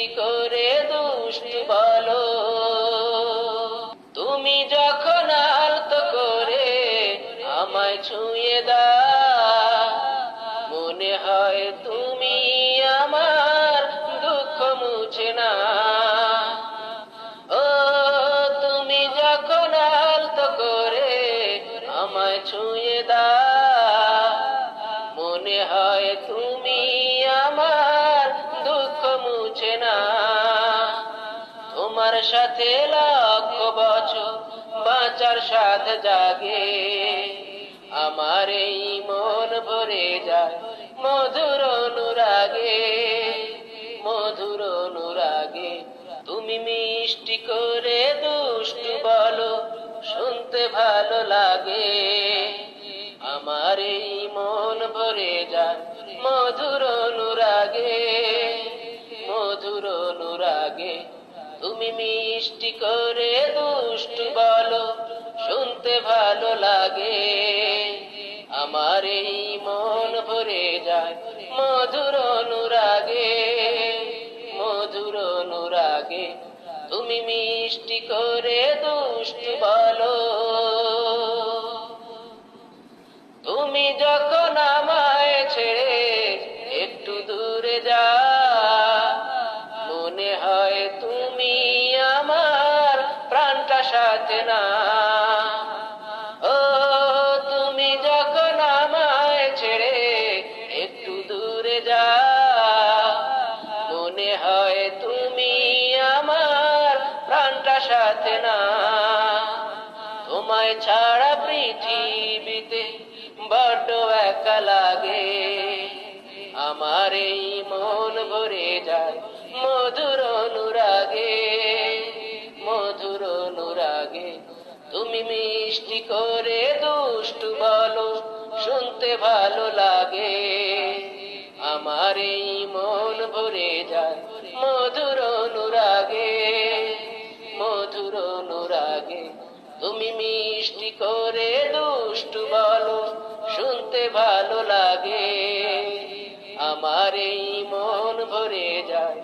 মিষ্টি করে দুষ্ট বলো। তুমি যখন আলতো করে আমায় ছুঁয়ে দা মনে হয় তুমি আমার দুঃখ মুছে না। ও, তুমি যখন আলতো করে আমায় ছুঁয়ে দাও, মনে হয় তুমি মুছে না তোমার সাথে লক্ষ বছর বাঁচার সাথ জাগে। আমার এই মন ভরে যায় মধুর অনুরাগে। মধুর অনুরাগে, তুমি মিষ্টি করে দুষ্ট বলো, শুনতে ভালো লাগে। আমার এই মন ভরে যায় তুমি মিষ্টি করে দুষ্টু বলো, শুনতে ভালো লাগে। আমার এই মন ভরে যায় মধুর অনুরাগে মধুর অনুরাগে। তুমি মিষ্টি করে দুষ্টু বলো হয় তুমি আমার প্রাণটা সাথে না। ও, তুমি যখন আমায় ছেড়ে একটু দূরে যা মনে হয় তুমি আমার প্রাণটা সাথে না। তোমায় ছাড়া পৃথিবীতে বড্ড একা লাগে। আমার এই মন ভরে যায় মধুর তুমি মিষ্টি করে দুষ্টু বলো, শুনতে ভালো লাগে। আমার এই মন ভরে যায় মধুর অনুরাগে মধুর অনুরাগে। তুমি মিষ্টি করে দুষ্টু বলো, শুনতে ভালো লাগে। আমার এই মন ভরে যায়